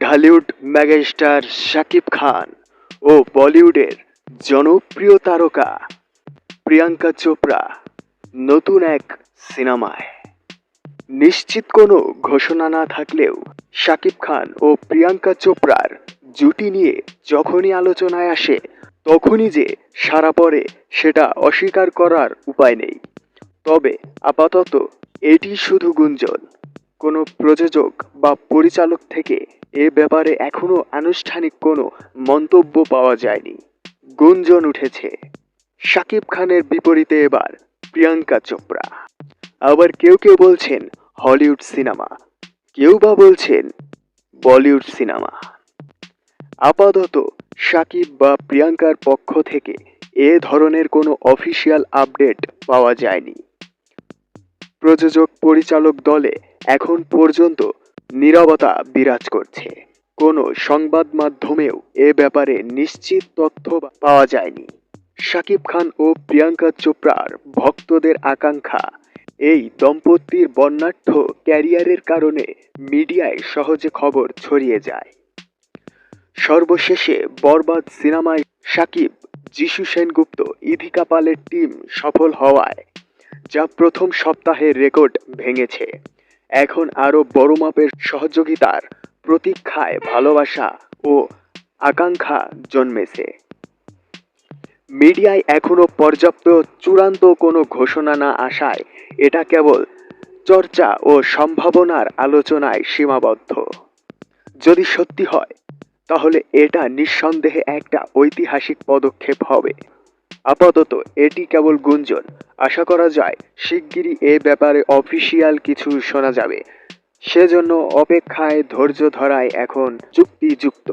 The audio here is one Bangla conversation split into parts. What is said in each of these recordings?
ঢালিউড মেগাস্টার শাকিব খান ও বলিউডের জনপ্রিয় তারকা প্রিয়াঙ্কা চোপড়া নতুন এক সিনেমায়। নিশ্চিত কোনো ঘোষণা না থাকলেও শাকিব খান ও প্রিয়াঙ্কা চোপড়ার জুটি নিয়ে যখনই আলোচনায় আসে, তখনই যে সারা পড়ে সেটা অস্বীকার করার উপায় নেই। তবে আপাতত এটি শুধু গুঞ্জন। কোনো প্রযোজক বা পরিচালক থেকে এ ব্যাপারে এখনও আনুষ্ঠানিক কোনো মন্তব্য পাওয়া যায়নি। গুঞ্জন উঠেছে। শাকিব খানের বিপরীতে এবার প্রিয়াঙ্কা চোপড়া। আবার কেউ কেউ বলছেন, হলিউড সিনেমা। কেউ বা বলছেন, বলিউড সিনেমা। আপাতত সাকিব বা প্রিয়াঙ্কার পক্ষ থেকে এ ধরনের কোনো অফিসিয়াল আপডেট পাওয়া যায়নি। প্রযোজক পরিচালক দলে এখন পর্যন্ত নীরবতা বিরাজ করছে। কোনো সংবাদ মাধ্যমেও এ ব্যাপারে নিশ্চিত তথ্য পাওয়া যায়নি। শাকিব খান ও প্রিয়াঙ্কা চোপড়ার ভক্তদের আকাঙ্ক্ষা, এই দম্পতির বর্ণাঢ্য ক্যারিয়ারের কারণে মিডিয়ায় সহজে খবর ছড়িয়ে যায়। সর্বশেষে বরবাদ সিনেমায় সাকিব যিশু সেনগুপ্ত, ইধিকা পালের টিম সফল হওয়ায়, যা প্রথম সপ্তাহের রেকর্ড ভেঙেছে। এখন আরও বড় মাপের সহযোগিতার প্রতীক্ষায় ভালোবাসা ও আকাঙ্ক্ষা জন্মেছে। মিডিয়ায় এখনও পর্যাপ্ত চূড়ান্ত কোনো ঘোষণা না আসায় এটা কেবল চর্চা ও সম্ভাবনার আলোচনায় সীমাবদ্ধ। যদি সত্যি হয়, তাহলে এটা নিঃসন্দেহে একটা ঐতিহাসিক পদক্ষেপ হবে। আপাতত এটি কেবল গুঞ্জন। আশা করা যায়, শিগগিরই এ ব্যাপারে অফিসিয়াল কিছু শোনা যাবে। সেজন্য অপেক্ষায় ধৈর্য ধরায় এখন চুক্তিযুক্ত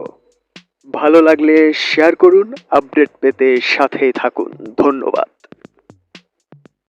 ভালো লাগলে শেয়ার করুন, আপডেট পেতে সাথেই থাকুন। ধন্যবাদ।